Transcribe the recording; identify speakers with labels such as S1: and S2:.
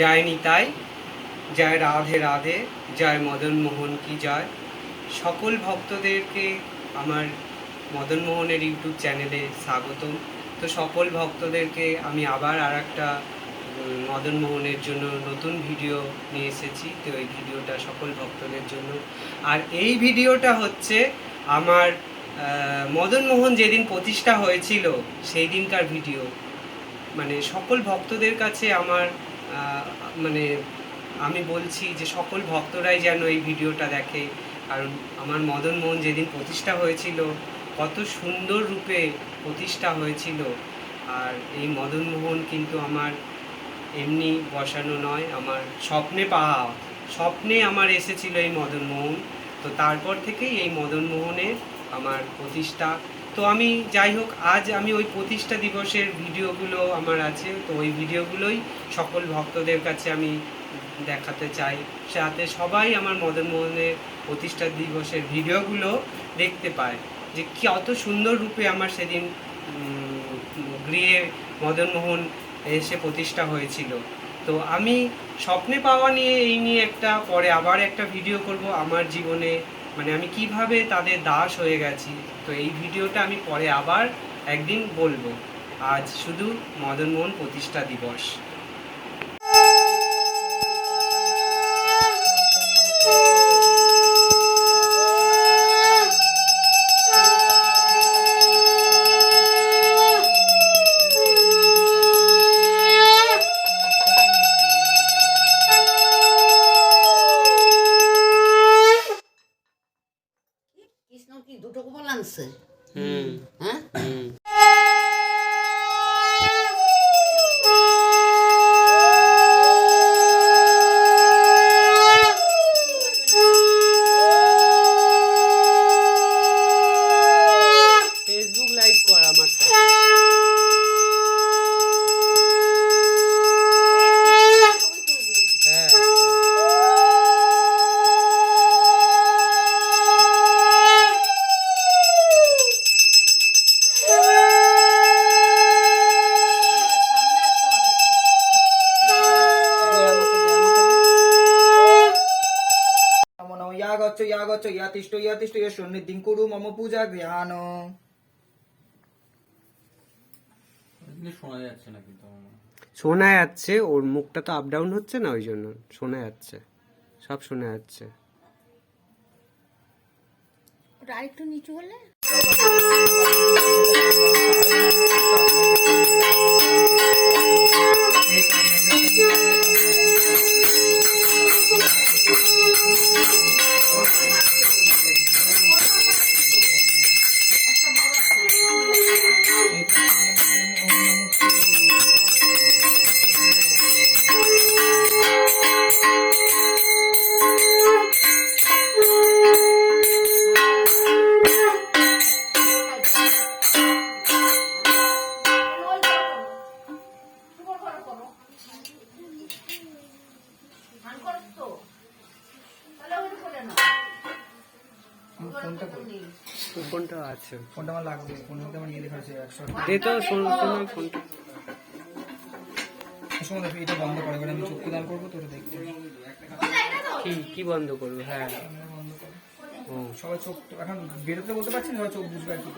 S1: জয় নিতাই জয় রাধে রাধে জয় মদন মোহন কি জয় সকল ভক্তদেরকে আমার মদন মোহনের ইউটিউব চ্যানেলে স্বাগতম। তো সকল ভক্তদেরকে আমি আবার আর একটা মদন মোহনের জন্য নতুন ভিডিও নিয়ে এসেছি। তো এই ভিডিওটা সকল ভক্তদের জন্য। আর এই ভিডিওটা হচ্ছে আমার মদন মোহন যেদিন প্রতিষ্ঠা হয়েছিল, সেই দিনকার ভিডিও। মানে সকল ভক্তদের কাছে আমার মানে আমি বলছি যে সকল ভক্তরাই যেন এই ভিডিওটা দেখে। কারণ আমার মদন মোহন যেদিন প্রতিষ্ঠা হয়েছিল, কত সুন্দর রূপে প্রতিষ্ঠা হয়েছিল। আর এই মদন মোহন কিন্তু আমার এমনি বসানো নয়, আমার স্বপ্নে পাওয়া, স্বপ্নে আমার এসেছিল এই মদন মোহন। তো তারপর থেকেই এই মদন মোহনের আমার প্রতিষ্ঠা তো আমি যাই হোক, আজ আমি ওই প্রতিষ্ঠা দিবসের ভিডিওগুলো আমার আছে, তো ওই ভিডিওগুলোই সকল ভক্তদের কাছে আমি দেখাতে চাই। সাথে সবাই আমার মদন মোহনের প্রতিষ্ঠা দিবসের ভিডিওগুলো দেখতে পায়। যে কি অত সুন্দর রূপে আমার সেদিন গৃহে মদন মোহন এসে প্রতিষ্ঠা হয়েছিল। তো আমি স্বপ্নে পাওয়া নিয়ে এই নিয়ে একটা পরে আবার একটা ভিডিও করব। আমার জীবনে মানে আমি কীভাবে তাদের দাস হয়ে গেছি? তো এই ভিডিওটা আমি পরে আবার একদিন বলব। আজ শুধু মদনমোহন প্রতিষ্ঠা দিবস। 样。嗯，
S2: 啊，嗯。ইয়া গচ্ছ ইয়া গচ্ছ ইয়া তিষ্ঠ ইয়া তিষ্ঠ ইয়া সন্নিধিং কুরু মম পূজা গৃহান
S3: শোনা যাচ্ছে না কিন্তু
S1: শোনা যাচ্ছে ওর মুখটা তো আপ ডাউন হচ্ছে না ওই জন্য? শোনা যাচ্ছে সব শোনা যাচ্ছে।
S4: ওটা আরেকটু নিচু হলে?
S2: ফোনটা
S1: আছে।
S2: ফোনটা আমার লাগবে ফোনের মধ্যে আমার নিয়ে লেখা আছে একশো
S1: দে তো শোন ফোনটা।
S2: এটা বন্ধ করে আমি চোখ দান করব তো দেখতে
S1: কি কি বন্ধ করব? হ্যাঁ।
S2: সবাই চোখ এখন বেরোতে বলতে পারছি না সবাই চোখ বুঝবে আর কি